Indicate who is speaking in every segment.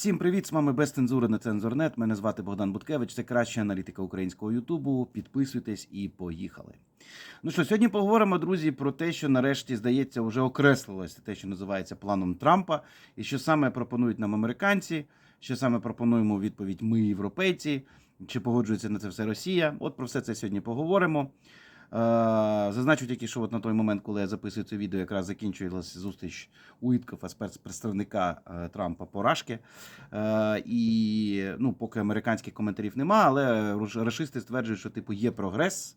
Speaker 1: Всім привіт! З вами без цензури на цензурнет. Мене звати Богдан Буткевич. Це краща аналітика українського Ютубу. Підписуйтесь і поїхали. Ну що, сьогодні поговоримо, друзі, про те, що нарешті здається вже окреслилося те, що називається планом Трампа, і що саме пропонують нам американці, що саме пропонуємо у відповідь ми, європейці, чи погоджується на це все Росія. От про все це сьогодні поговоримо. Е, Зазначу тільки, що от на той момент, коли я записую це відео, якраз закінчувалася зустріч Уіткофа, спецпредставника е, Трампа Порашки. Е, І ну, поки американських коментарів нема, але рашисти стверджують, що типу є прогрес,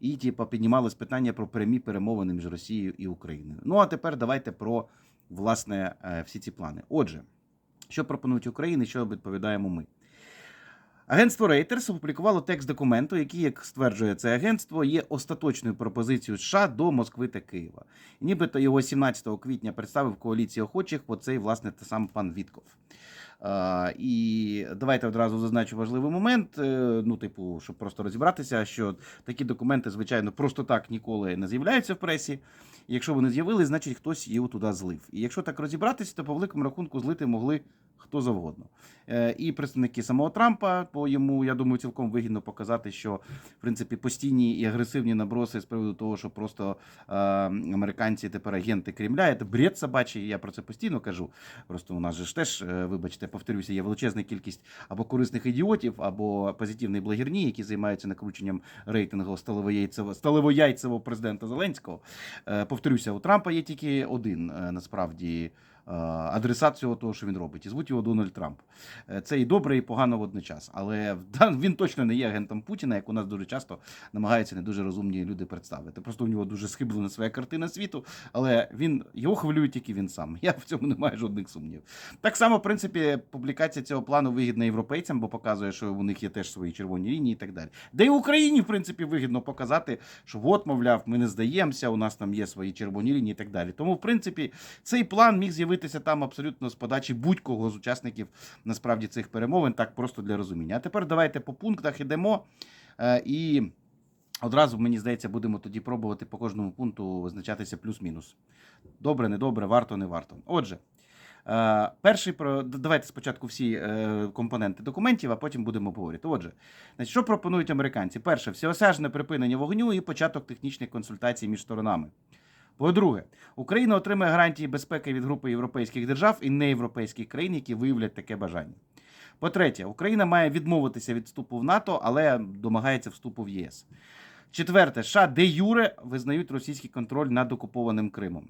Speaker 1: і типу, піднімалось питання про прямі перемовини між Росією і Україною. Ну а тепер давайте про власне всі ці плани. Отже, що пропонують Україні, що відповідаємо ми. Агентство Reuters опублікувало текст документу, який, як стверджує це агентство, є остаточною пропозицією США до Москви та Києва. І нібито його 17 квітня представив коаліції охочих, оцей, власне, те сам пан Вітков. А, і давайте одразу зазначу важливий момент. е, Ну, типу, щоб просто розібратися, що такі документи, звичайно, просто так ніколи не з'являються в пресі. Якщо вони з'явились, значить хтось її туди злив. І якщо так розібратися, то по великому рахунку злити могли хто завгодно. Е, І представники самого Трампа, по йому, я думаю, цілком вигідно показати, що в принципі постійні і агресивні наброси з приводу того, що просто е, американці тепер агенти Кремля, це бред собачий. Я про це постійно кажу. Просто у нас же ж теж, е, вибачте, повторюся, є величезна кількість або корисних ідіотів, або позитивної благірні, які займаються накрученням рейтингу сталевояйцевого сталевояйцевого президента Зеленського. Е, Повторюся, у Трампа є тільки один е, насправді. Е, Адресат цього того, що він робить, і звуть його Дональд Трамп. Е, Це і добре, і погано водночас. Але він точно не є агентом Путіна, як у нас дуже часто намагаються не дуже розумні люди представити. Просто у нього дуже схиблена своя картина світу, але він його хвилює тільки він сам. Я в цьому не маю жодних сумнівів. Так само, в принципі, публікація цього плану вигідна європейцям, бо показує, що у них є теж свої червоні лінії і так далі. Де й Україні, в принципі, вигідно показати, що от, мовляв, ми не здаємося, у нас там є свої червоні лінії і так далі. Тому, в принципі, цей план міг з'явитися там абсолютно з подачі будь-кого з учасників насправді цих перемовин, так просто для розуміння. А тепер давайте по пунктах ідемо. Е, і одразу, мені здається, будемо тоді пробувати по кожному пункту визначатися плюс-мінус. Добре, не добре, варто, не варто. Отже. Е, Перший давайте спочатку всі е, компоненти документів, а потім будемо обговорювати. Отже, значить, що пропонують американці? Перше, всеосяжне припинення вогню і початок технічних консультацій між сторонами. По-друге, Україна отримає гарантії безпеки від групи європейських держав і неєвропейських країн, які виявлять таке бажання. По-третє, Україна має відмовитися від вступу в НАТО, але домагається вступу в єС. Четверте, США де юре визнають російський контроль над окупованим Кримом.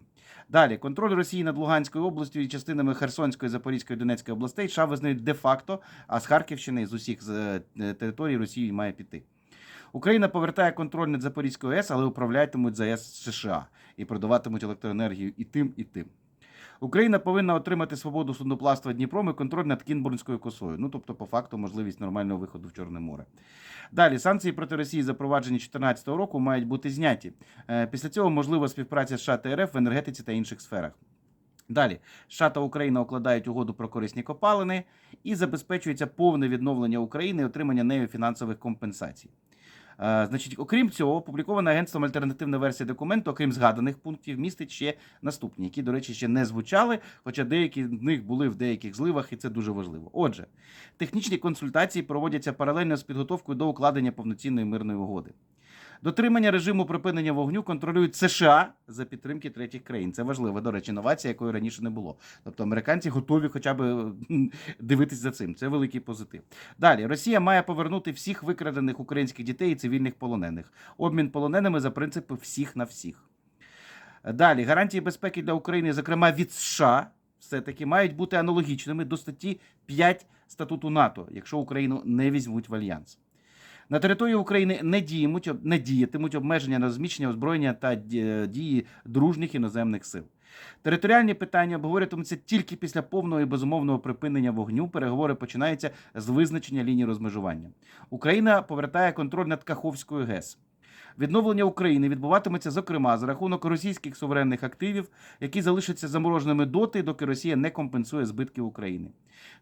Speaker 1: Далі, контроль Росії над Луганською областю і частинами Херсонської, Запорізької, Донецької областей США визнають де-факто, а з Харківщини з усіх е, територій Росії має піти. Україна повертає контроль над Запорізькою АЕС, але управлятимуть за АЕС США і продаватимуть електроенергію і тим, і тим. Україна повинна отримати свободу судноплавства Дніпром і контроль над Кінбурнською косою. Ну тобто, по факту, можливість нормального виходу в Чорне море. Далі санкції проти Росії, запроваджені 2014 року, мають бути зняті. Е, Після цього можлива співпраця США та РФ в енергетиці та інших сферах. Далі США та Україна укладають угоду про корисні копалини і забезпечується повне відновлення України і отримання нею фінансових компенсацій. Е, Значить, окрім цього, опублікована агентством альтернативна версія документу, окрім згаданих пунктів, містить ще наступні, які, до речі, ще не звучали, хоча деякі з них були в деяких зливах, і це дуже важливо. Отже, технічні консультації проводяться паралельно з підготовкою до укладення повноцінної мирної угоди. Дотримання режиму припинення вогню контролюють США за підтримки третіх країн. Це важлива, до речі, інновація, якої раніше не було. Тобто американці готові хоча б м, дивитись за цим. Це великий позитив. Далі Росія має повернути всіх викрадених українських дітей і цивільних полонених. Обмін полоненими за принципи всіх на всіх. Далі гарантії безпеки для України, зокрема від США, все-таки мають бути аналогічними до статті 5 статуту НАТО, якщо Україну не візьмуть в альянс. На території України не діємуть, не діятимуть обмеження на розміщення озброєння та дії дружніх іноземних сил. Територіальні питання обговорюватимуться тільки після повного і безумовного припинення вогню. Переговори починаються з визначення лінії розмежування. Україна повертає контроль над Каховською ГЕС. Відновлення України відбуватиметься, зокрема, за рахунок російських суверенних активів, які залишаться замороженими доти, доки Росія не компенсує збитки України.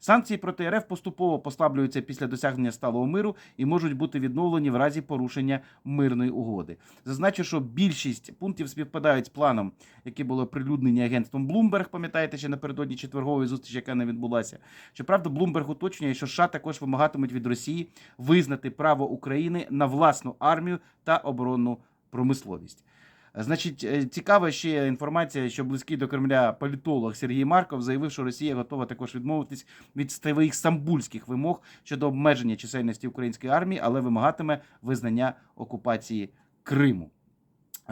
Speaker 1: Санкції проти РФ поступово послаблюються після досягнення сталого миру і можуть бути відновлені в разі порушення мирної угоди. Зазначу, що більшість пунктів співпадають з планом, які було прилюднені агентством Bloomberg, пам'ятаєте, ще напередодні четвергової зустрічі, яка не відбулася. Щоправда, Bloomberg уточнює, що США також вимагатимуть від Росії визнати право України на власну армію та оборонну промисловість. Значить, е, цікава ще інформація, що близький до Кремля політолог Сергій Марков заявив, що Росія готова також відмовитись від своїх самбульських вимог щодо обмеження чисельності української армії, але вимагатиме визнання окупації Криму.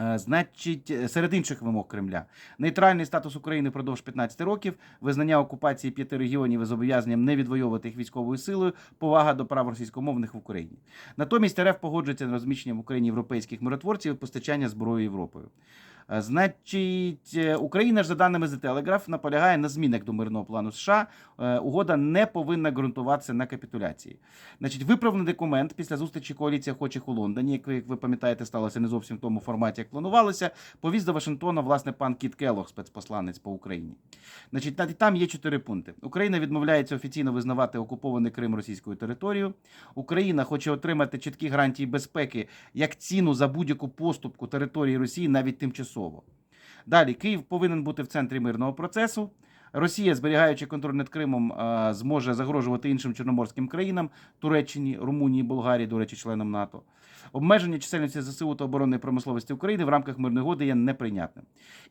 Speaker 1: Е, Значить, е, серед інших вимог Кремля нейтральний статус України впродовж 15 років, визнання окупації п'яти регіонів із зобов'язанням не відвоювати їх військовою силою, повага до прав російськомовних в Україні. Натомість РФ погоджується на розміщення в Україні європейських миротворців і постачання зброї Європою. Е, Значить, е, Україна ж за даними The Telegraph наполягає на змінах до мирного плану США. Е, Угода не повинна ґрунтуватися на капітуляції. Значить, виправлений документ після зустрічі коаліції охочих у Лондоні, як ви, пам'ятаєте, сталося не зовсім в тому форматі, як планувалося. Повіз до Вашингтона власне пан Кіт Келлог, спецпосланець по Україні. Значить, та- там є чотири пункти. Україна відмовляється офіційно визнавати окупований Крим російською територією. Україна хоче отримати чіткі гарантії безпеки як ціну за будь-яку поступку території Росії, навіть тимчасово. Далі Київ повинен бути в центрі мирного процесу. Росія, зберігаючи контроль над Кримом, е, зможе загрожувати іншим чорноморським країнам Туреччині, Румунії, Болгарії, до речі, членам НАТО. Обмеження чисельності ЗСУ та оборонної промисловості України в рамках мирної угоди є неприйнятним.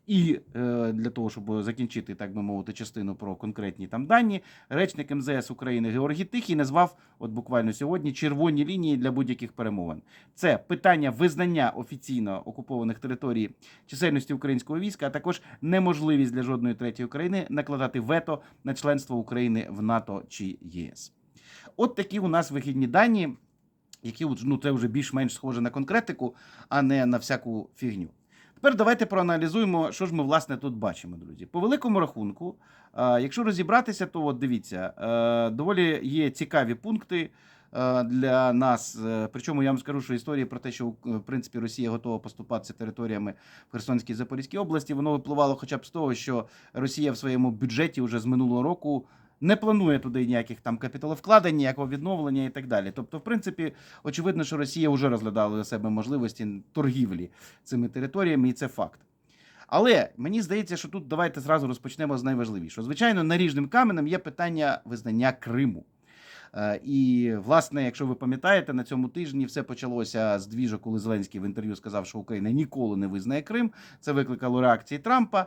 Speaker 1: І е, для того, щоб закінчити, так би мовити, частину про конкретні там дані, речник МЗС України Георгій Тихий назвав, от буквально сьогодні, червоні лінії для будь-яких перемовин. Це питання визнання офіційно окупованих територій чисельності українського війська, а також неможливість для жодної третьої країни накладати вето на членство України в НАТО чи ЄС. От такі у нас вихідні дані, які ну, це вже більш-менш схоже на конкретику, а не на всяку фігню. Тепер давайте проаналізуємо, що ж ми власне тут бачимо, друзі. По великому рахунку, е, якщо розібратися, то от дивіться, е, доволі є цікаві пункти е, для нас. Причому я вам скажу, що історії про те, що в принципі Росія готова поступатися територіями в Херсонській і Запорізькій області, воно випливало хоча б з того, що Росія в своєму бюджеті вже з минулого року. Не планує туди ніяких там капіталовкладень, ніякого відновлення і так далі. Тобто, в принципі, очевидно, що Росія вже розглядала для себе можливості торгівлі цими територіями, і це факт. Але мені здається, що тут давайте зразу розпочнемо з найважливішого. Звичайно, наріжним каменем є питання визнання Криму. Е, І, власне, якщо ви пам'ятаєте, на цьому тижні все почалося з двіжа, коли Зеленський в інтерв'ю сказав, що Україна ніколи не визнає Крим. Це викликало реакції Трампа.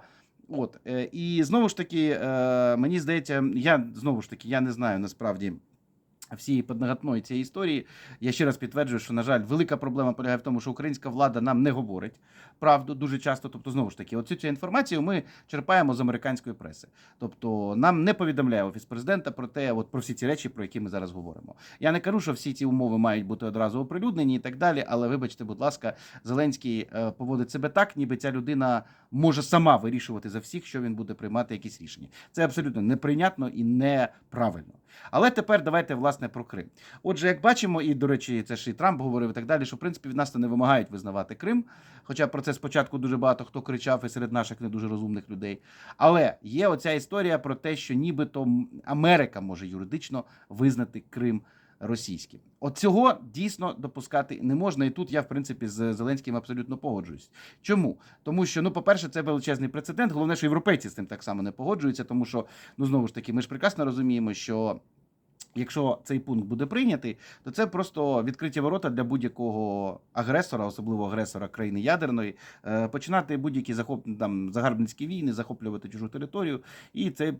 Speaker 1: От і знову ж таки, е, мені здається, я знову ж таки я не знаю насправді. Всієї подноготної цієї історії я ще раз підтверджую, що на жаль, велика проблема полягає в тому, що українська влада нам не говорить правду дуже часто. Тобто, знову ж таки, оцю цю інформацію ми черпаємо з американської преси. Тобто, нам не повідомляє офіс президента про те, от про всі ці речі, про які ми зараз говоримо. Я не кажу, що всі ці умови мають бути одразу оприлюднені і так далі. Але вибачте, будь ласка, Зеленський е, поводить себе так, ніби ця людина може сама вирішувати за всіх, що він буде приймати якісь рішення. Це абсолютно неприйнятно і неправильно. Але тепер давайте власне про Крим. Отже, як бачимо, і до речі, це ж і Трамп говорив і так далі, що в принципі від нас не вимагають визнавати Крим. Хоча про це спочатку дуже багато хто кричав і серед наших не дуже розумних людей. Але є оця історія про те, що нібито Америка може юридично визнати Крим російським. От цього дійсно допускати не можна. І тут я, в принципі, з Зеленським абсолютно погоджуюсь. Чому? Тому що, ну, по-перше, це величезний прецедент. Головне, що європейці з цим так само не погоджуються, тому що, ну знову ж таки, ми ж прекрасно розуміємо, що. Якщо цей пункт буде прийнятий, то це просто відкриті ворота для будь-якого агресора, особливо агресора країни ядерної, е, починати будь-які захоп там загарбницькі війни, захоплювати чужу територію, і це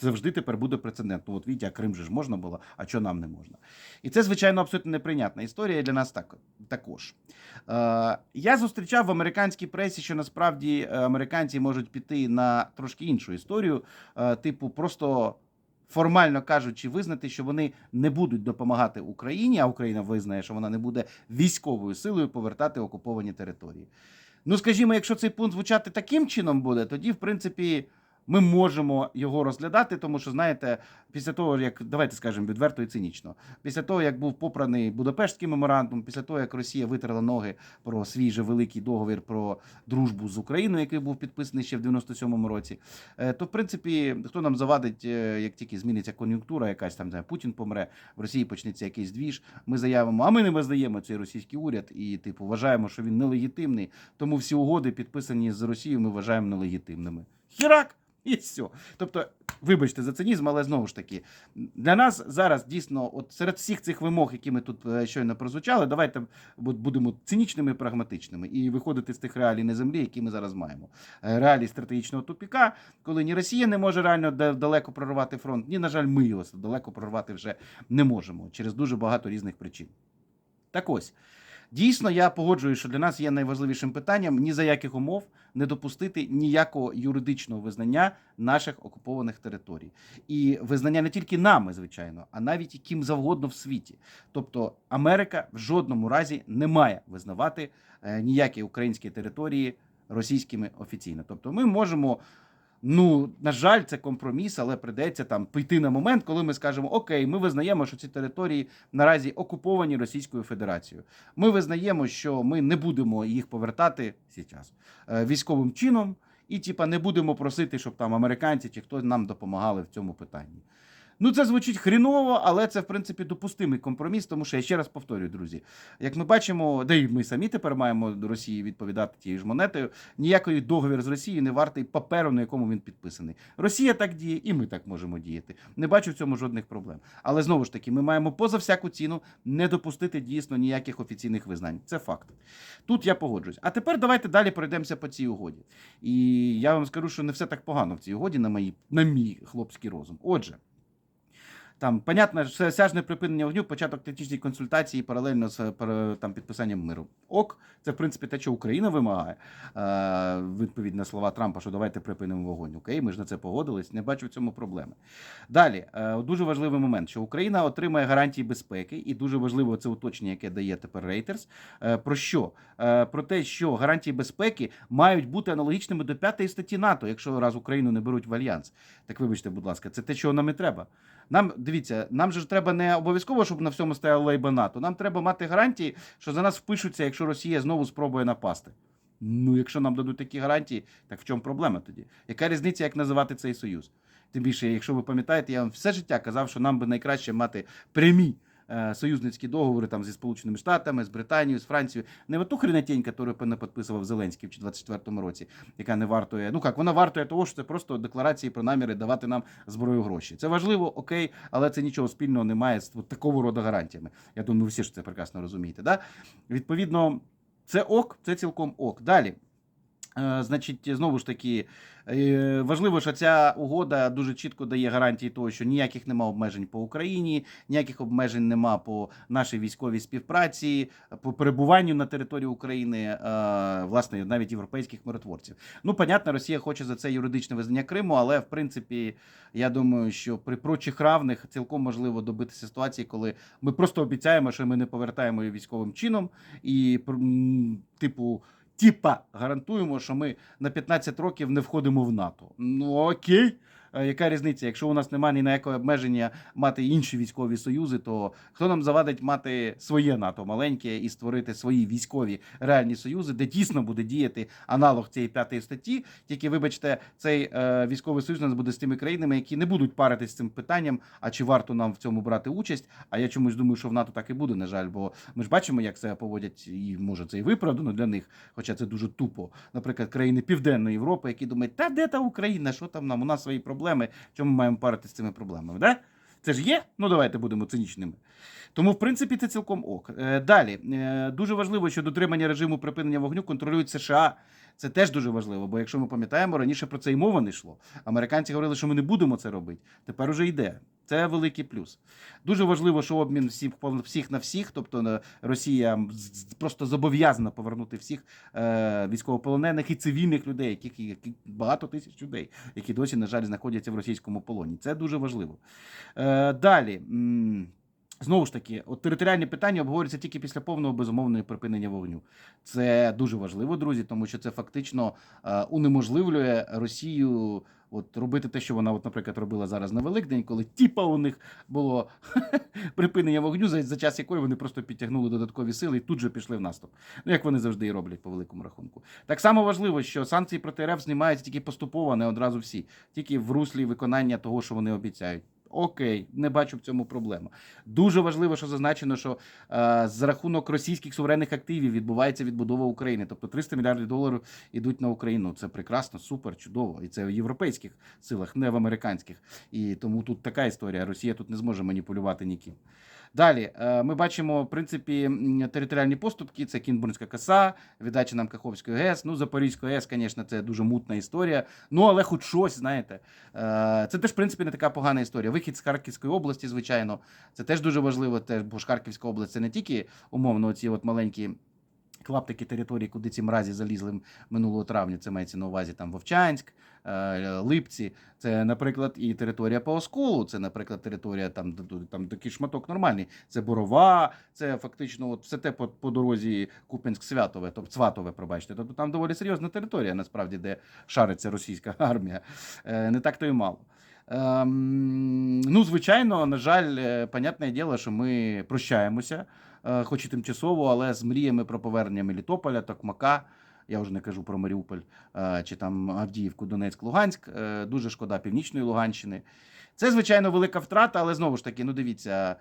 Speaker 1: завжди тепер буде прецедент. Ну от Вітя, Крим же ж можна було, а що нам не можна? І це звичайно абсолютно неприйнятна історія для нас так також. Е, я зустрічав в американській пресі, що насправді американці можуть піти на трошки іншу історію, е, типу, просто формально кажучи, визнати, що вони не будуть допомагати Україні, а Україна визнає, що вона не буде військовою силою повертати окуповані території. Ну, скажімо, якщо цей пункт звучати таким чином буде, тоді, в принципі, Ми можемо його розглядати, тому що знаєте, після того, як давайте скажемо відверто і цинічно, після того, як був попраний Будапештський меморандум, після того, як Росія витерла ноги про свій же великий договір про дружбу з Україною, який був підписаний ще в 97-му році, е, то в принципі хто нам завадить, е, як тільки зміниться кон'юнктура, якась там не Путін помре, в Росії почнеться якийсь двіж. Ми заявимо, а ми не визнаємо цей російський уряд і типу вважаємо, що він нелегітимний. Тому всі угоди, підписані з Росією, ми вважаємо нелегітимними. Хірак! І все. Тобто, вибачте за цинізм, але знову ж таки, для нас зараз дійсно, от серед всіх цих вимог, які ми тут е, щойно прозвучали, давайте будемо цинічними і прагматичними і виходити з тих реалій на землі, які ми зараз маємо. Е, Реалій стратегічного тупіка, коли ні Росія не може реально далеко прорвати фронт, ні, на жаль, ми його далеко прорвати вже не можемо через дуже багато різних причин. Так ось. Дійсно, я погоджуюсь, що для нас є найважливішим питанням ні за яких умов не допустити ніякого юридичного визнання наших окупованих територій. І визнання не тільки нами, звичайно, а навіть і ким завгодно в світі. Тобто Америка в жодному разі не має визнавати е, ніякі українські території російськими офіційно. Тобто ми можемо. Ну, на жаль, це компроміс, але прийдеться там піти на момент, коли ми скажемо: Окей, ми визнаємо, що ці території наразі окуповані Російською Федерацією. Ми визнаємо, що ми не будемо їх повертати зараз е, військовим чином, і типа не будемо просити, щоб там американці чи хтось нам допомагали в цьому питанні. Ну, це звучить хріново, але це в принципі допустимий компроміс, тому що я ще раз повторюю, друзі. Як ми бачимо, де й ми самі тепер маємо до Росії відповідати тією ж монетою. Ніякий договір з Росією не вартий паперу, на якому він підписаний. Росія так діє, і ми так можемо діяти. Не бачу в цьому жодних проблем. Але знову ж таки, ми маємо поза всяку ціну не допустити дійсно ніяких офіційних визнань. Це факт. Тут я погоджуюсь. А тепер давайте далі пройдемося по цій угоді. І я вам скажу, що не все так погано в цій угоді, на мої, на мій хлопський розум. Отже. Там, понятно, все- сяжне припинення вогню, початок технічної консультації паралельно з там, підписанням миру. Ок, це в принципі те, що Україна вимагає. Е, відповідь на слова Трампа, що давайте припинимо вогонь. Окей, ми ж на це погодились, не бачу в цьому проблеми. Далі, е, дуже важливий момент, що Україна отримає гарантії безпеки, і дуже важливо це уточнення, яке дає тепер Reuters. Е, Про що? Про те, що гарантії безпеки мають бути аналогічними до п'ятої статті НАТО, якщо раз Україну не беруть в альянс. Так вибачте, будь ласка, це те, чого нам і треба. Нам дивіться, нам же ж треба не обов'язково, щоб на всьому стояло лейба НАТО. Нам треба мати гарантії, що за нас впишуться, якщо Росія знову спробує напасти. Ну, якщо нам дадуть такі гарантії, так в чому проблема тоді? Яка різниця, як називати цей союз? Тим більше, якщо ви пам'ятаєте, я вам все життя казав, що нам би найкраще мати прямі союзницькі договори там зі Сполученими Штатами, з Британією, з Францією. Не оту хренатень, яку не підписував Зеленський в 24-му році, яка не вартує. Ну як, вона вартує того, що це просто декларації про наміри давати нам зброю гроші. Це важливо, окей, але це нічого спільного не має з такого роду гарантіями. Я думаю, ви всі ж це прекрасно розумієте. Да? Відповідно, це ок, це цілком ок. Далі. Е, Значить, знову ж таки, е, важливо, що ця угода дуже чітко дає гарантії того, що ніяких нема обмежень по Україні, ніяких обмежень нема по нашій військовій співпраці, по перебуванню на території України, е, власне, навіть європейських миротворців. Ну, понятно, Росія хоче за це юридичне визнання Криму, але в принципі, я думаю, що при прочих равних цілком можливо добитися ситуації, коли ми просто обіцяємо, що ми не повертаємо її військовим чином, і типу. Тіпа гарантуємо, що ми на 15 років не входимо в НАТО. Ну окей. Е, Яка різниця? Якщо у нас немає ні на яке обмеження мати інші військові союзи, то хто нам завадить мати своє НАТО маленьке і створити свої військові реальні союзи, де дійсно буде діяти аналог цієї п'ятої статті? Тільки, вибачте, цей е, військовий союз у нас буде з тими країнами, які не будуть паритись цим питанням, а чи варто нам в цьому брати участь? А я чомусь думаю, що в НАТО так і буде, на жаль, бо ми ж бачимо, як це поводять, і може це і виправдано для них, хоча це дуже тупо. Наприклад, країни Південної Європи, які думають, та де та Україна, що там нам? У нас свої проблеми. Чому ми маємо паритися з цими проблемами? Да? Це ж є? Ну давайте будемо цинічними. Тому, в принципі, це цілком ок. Е, Далі Е, дуже важливо, що дотримання режиму припинення вогню контролюють США. Це теж дуже важливо, бо якщо ми пам'ятаємо, раніше про це й мова не йшло. Американці говорили, що ми не будемо це робити. Тепер уже йде. Це великий плюс. Дуже важливо, що обмін всіх всіх на всіх, тобто Росія просто зобов'язана повернути всіх е, військовополонених і цивільних людей, яких які багато тисяч людей, які досі, на жаль, знаходяться в російському полоні. Це дуже важливо. Е, далі. Знову ж таки, от територіальні питання обговорюються тільки після повного безумовного припинення вогню. Це дуже важливо, друзі, тому що це фактично е, унеможливлює Росію от робити те, що вона, от, наприклад, робила зараз на Великдень, коли тіпа у них було припинення вогню, за, за час якої вони просто підтягнули додаткові сили і тут же пішли в наступ. Ну як вони завжди і роблять по великому рахунку. Так само важливо, що санкції проти РФ знімаються тільки поступово, не одразу всі, тільки в руслі виконання того, що вони обіцяють. Окей, не бачу в цьому проблему. Дуже важливо, що зазначено, що е, за рахунок російських суверенних активів відбувається відбудова України. Тобто 300 мільярдів доларів йдуть на Україну. Це прекрасно, супер, чудово. І це в європейських силах, не в американських. І тому тут така історія. Росія тут не зможе маніпулювати ніким. Далі е, ми бачимо в принципі територіальні поступки. Це Кінбурнська коса, віддача нам Каховської ГЕС. Ну, Запорізької ГЕС, звісно, це дуже мутна історія. Ну але хоч щось, знаєте. Е, Це теж в принципі не така погана історія. Вихід з Харківської області, звичайно, це теж дуже важливо. Теж, бо ж Харківська область це не тільки умовно ці от маленькі. Клаптики території, куди ці мразі залізли минулого травня, це мається на увазі там Вовчанськ, е, Липці. Це, наприклад, і територія по Осколу, це, наприклад, територія там, там такий шматок нормальний. Це Борова, це фактично от все те по, по дорозі Купенськ-Святове, тобто Сватове, пробачте. Тобто там доволі серйозна територія, насправді, де шариться російська армія. Е, Не так то й мало. Ем, ну, звичайно, на жаль, е, понятне діло, що ми прощаємося, хоч і тимчасово, але з мріями про повернення Мелітополя, Токмака. Я вже не кажу про Маріуполь е, чи там Авдіївку, Донецьк, Луганськ. Е, Дуже шкода Північної Луганщини. Це, звичайно, велика втрата, але знову ж таки, ну дивіться,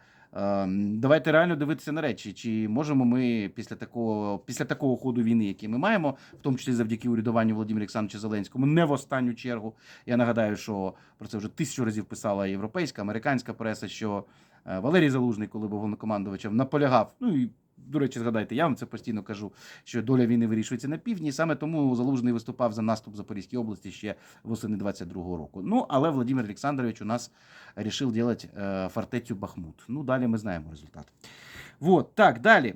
Speaker 1: давайте реально дивитися на речі. Чи можемо ми після такого, після такого ходу війни, який ми маємо, в тому числі завдяки урядуванню Володимира Олександровича Зеленському, не в останню чергу. Я нагадаю, що про це вже тисячу разів писала європейська, американська преса, що е, Валерій Залужний, коли був головнокомандувачем, наполягав. Ну і до речі, згадайте, я вам це постійно кажу, що доля війни вирішується на півдні. Саме тому Залужний виступав за наступ в Запорізькій області ще восени 22-го року. Ну але Владимир Олександрович у нас рішив робити е, фортецю Бахмут. Ну далі ми знаємо результат. Вот так далі.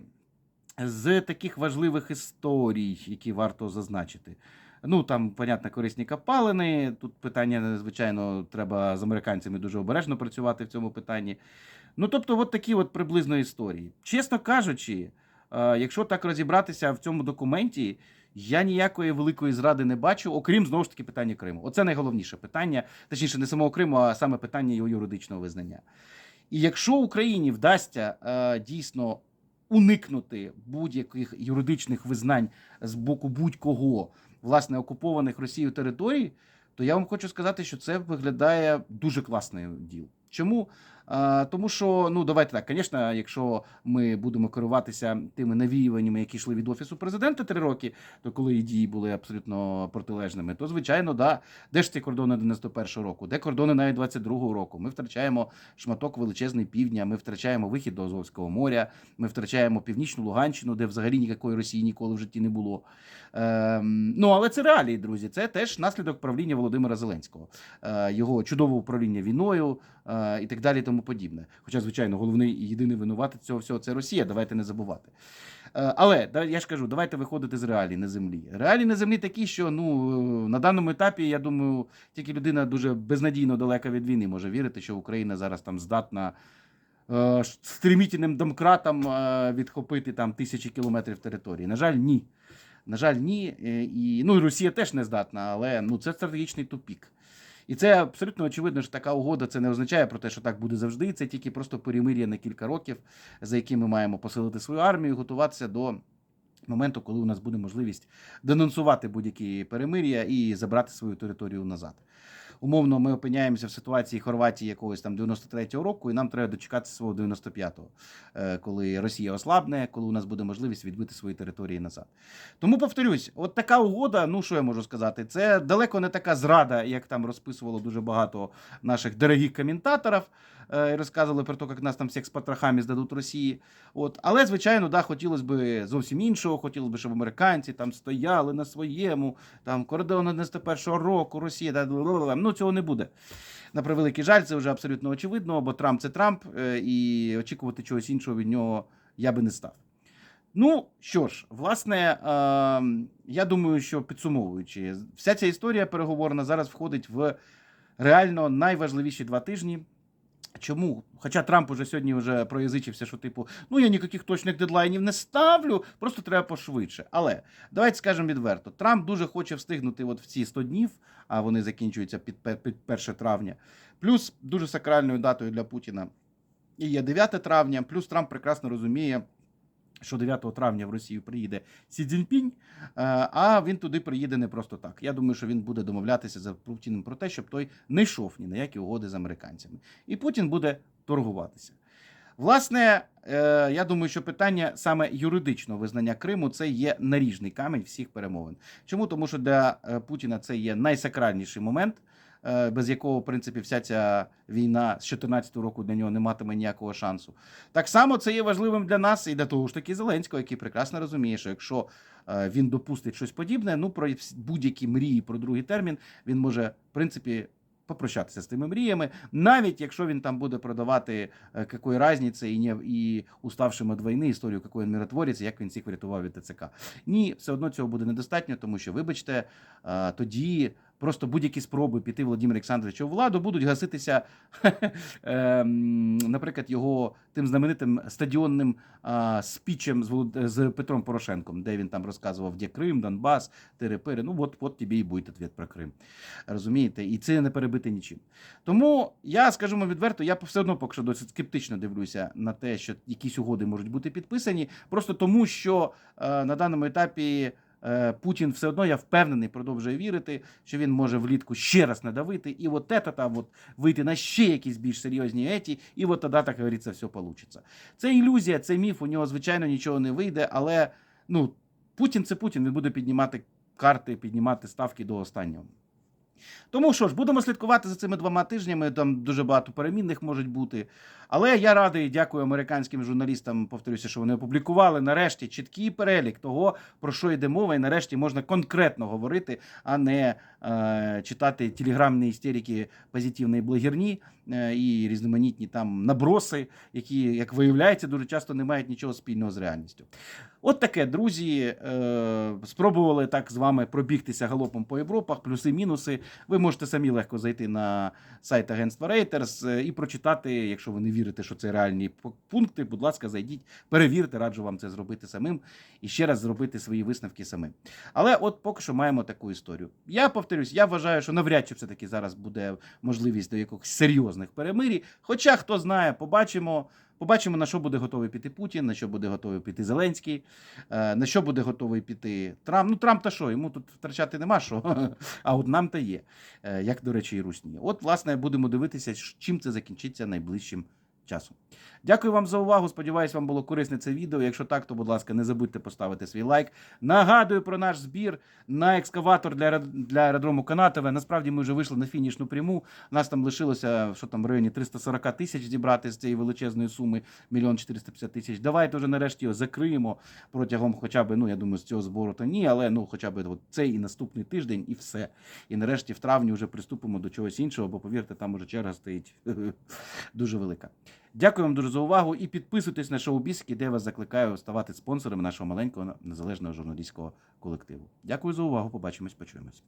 Speaker 1: З таких важливих історій, які варто зазначити. Ну там, понятно, корисні копалини. Тут питання, звичайно, треба з американцями дуже обережно працювати в цьому питанні. Ну, тобто, от такі от приблизно історії. Чесно кажучи, е, якщо так розібратися в цьому документі, я ніякої великої зради не бачу, окрім знову ж таки питання Криму. Оце найголовніше питання, точніше, не самого Криму, а саме питання його юридичного визнання. І якщо Україні вдасться е, дійсно уникнути будь-яких юридичних визнань з боку будь-кого власне окупованих Росією територій, то я вам хочу сказати, що це виглядає дуже класний діл. Чому? Тому що, ну давайте так, звісно, якщо ми будемо керуватися тими навіюваннями, які йшли від офісу президента три роки, то коли і дії були абсолютно протилежними, то звичайно, да, де ж ці кордони 91-го року, де кордони навіть 22-го року. Ми втрачаємо шматок величезний півдня, ми втрачаємо вихід до Азовського моря, ми втрачаємо північну Луганщину, де взагалі ніякої Росії ніколи в житті не було. Ем, ну але це реалії, друзі. Це теж наслідок правління Володимира Зеленського, е, його чудове управління війною е, і так далі, і тому подібне. Хоча, звичайно, головний і єдиний винуватець цього всього це Росія. Давайте не забувати. Е, Але я ж кажу, давайте виходити з реалій на землі. Реалії на землі такі, що ну на даному етапі, я думаю, тільки людина дуже безнадійно далека від війни може вірити, що Україна зараз там здатна. е, Стремітельним домкратом е, відхопити там тисячі кілометрів території. На жаль, ні. На жаль, ні. Е, І, ну, і Росія теж не здатна, але ну, це стратегічний тупік. І це абсолютно очевидно, що така угода це не означає про те, що так буде завжди. Це тільки просто перемир'я на кілька років, за які ми маємо посилити свою армію, готуватися до моменту, коли у нас буде можливість денонсувати будь-які перемир'я і забрати свою територію назад. Умовно, ми опиняємося в ситуації Хорватії якогось там 93-го року, і нам треба дочекатися свого 95-го, е, коли Росія ослабне, коли у нас буде можливість відбити свої території назад. Тому повторюсь, от така угода, ну що я можу сказати, це далеко не така зрада, як там розписувало дуже багато наших дорогих коментаторів. Е, І розказували про те, як нас там всіх з потрохами здадуть Росії. От. Але, звичайно, да, хотілося б зовсім іншого. Хотілося б, щоб американці там стояли на своєму, там кордону 91-го року, Росія. Да, ну цього не буде. На превеликий жаль, це вже абсолютно очевидно, бо Трамп це Трамп, е, і очікувати чогось іншого від нього я би не став. Ну що ж, власне, е, я думаю, що підсумовуючи, вся ця історія переговорна зараз входить в реально найважливіші два тижні. Чому? Хоча Трамп уже сьогодні вже проязичився, що типу, ну я ніяких точних дедлайнів не ставлю, просто треба пошвидше. Але давайте скажемо відверто: Трамп дуже хоче встигнути от в ці 100 днів, а вони закінчуються під, під 1 травня. Плюс дуже сакральною датою для Путіна і є 9 травня. Плюс Трамп прекрасно розуміє. Що 9 травня в Росію приїде Сі Цзіньпінь, е, а він туди приїде не просто так. Я думаю, що він буде домовлятися за Путіним про те, щоб той не йшов ні на які угоди з американцями. І Путін буде торгуватися. Власне, е, я думаю, що питання саме юридичного визнання Криму це є наріжний камінь всіх перемовин. Чому? Тому що для е, Путіна це є найсакральніший момент, без якого, в принципі, вся ця війна з 2014 року для нього не матиме ніякого шансу. Так само це є важливим для нас і для того ж таки Зеленського, який прекрасно розуміє, що якщо е, він допустить щось подібне, ну про будь-які мрії про другий термін він може, в принципі. Попрощатися з тими мріями, навіть якщо він там буде продавати е, якої різниці і не і уставшим від війни історію, який він миротворець, як він всіх врятував від ТЦК. Ні, все одно цього буде недостатньо, тому що, вибачте, е, тоді просто будь-які спроби піти Володимира Олександровича у владу будуть гаситися, ем, наприклад, його тим знаменитим стадіонним спічем з, Петром Порошенком, де він там розказував, де Крим, Донбас, Терепири. Ну, от, от тобі і буде відповідь про Крим. Розумієте? І це не перебити нічим. Тому я скажу вам відверто, я все одно поки що досить скептично дивлюся на те, що якісь угоди можуть бути підписані, просто тому, що е, на даному етапі. Е, Путін все одно, я впевнений, продовжує вірити, що він може влітку ще раз надавити, і от це там от вийти на ще якісь більш серйозні еті, і от тоді, так говориться, все вийде. Це ілюзія, це міф, у нього, звичайно, нічого не вийде, але ну, Путін це Путін, він буде піднімати карти, піднімати ставки до останнього. Тому що ж, будемо слідкувати за цими двома тижнями. Там дуже багато перемінних можуть бути. Але я радий, дякую американським журналістам. Повторюся, що вони опублікували нарешті чіткий перелік того, про що йде мова, і нарешті можна конкретно говорити, а не е, читати телеграмні істерики позитивної блогерні е, і різноманітні там наброси, які, як виявляється, дуже часто не мають нічого спільного з реальністю. От таке, друзі. Е, спробували так з вами пробігтися галопом по Європах, плюси-мінуси. Ви можете самі легко зайти на сайт агентства Reuters е, і прочитати, якщо ви не вірите, що це реальні пункти. Будь ласка, зайдіть, перевірте, раджу вам це зробити самим і ще раз зробити свої висновки самим. Але от поки що маємо таку історію. Я повторюсь, я вважаю, що навряд чи все-таки зараз буде можливість до якихось серйозних перемирій. Хоча хто знає, побачимо. Побачимо, на що буде готовий піти Путін, на що буде готовий піти Зеленський, е, на що буде готовий піти Трамп. Ну, Трамп та що, йому тут втрачати нема що, а от нам та є, Е, як, до речі, і Русні. От, власне, будемо дивитися, чим це закінчиться найближчим часом. Дякую вам за увагу. Сподіваюсь, вам було корисне це відео. Якщо так, то, будь ласка, не забудьте поставити свій лайк. Нагадую про наш збір на екскаватор для, для аеродрому Канатове. Насправді ми вже вийшли на фінішну пряму. Нас там лишилося що там в районі 340 тисяч зібрати з цієї величезної суми, мільйон 450 тисяч. Давайте вже нарешті його закриємо протягом хоча б, ну я думаю, з цього збору то ні, але ну хоча б от цей і наступний тиждень, і все. І нарешті в травні вже приступимо до чогось іншого, бо повірте, там уже черга стоїть дуже велика. Дякую вам дуже за увагу і підписуйтесь на шоу Бісики, де я вас закликаю ставати спонсорами нашого маленького незалежного журналістського колективу. Дякую за увагу. Побачимось, почуємось.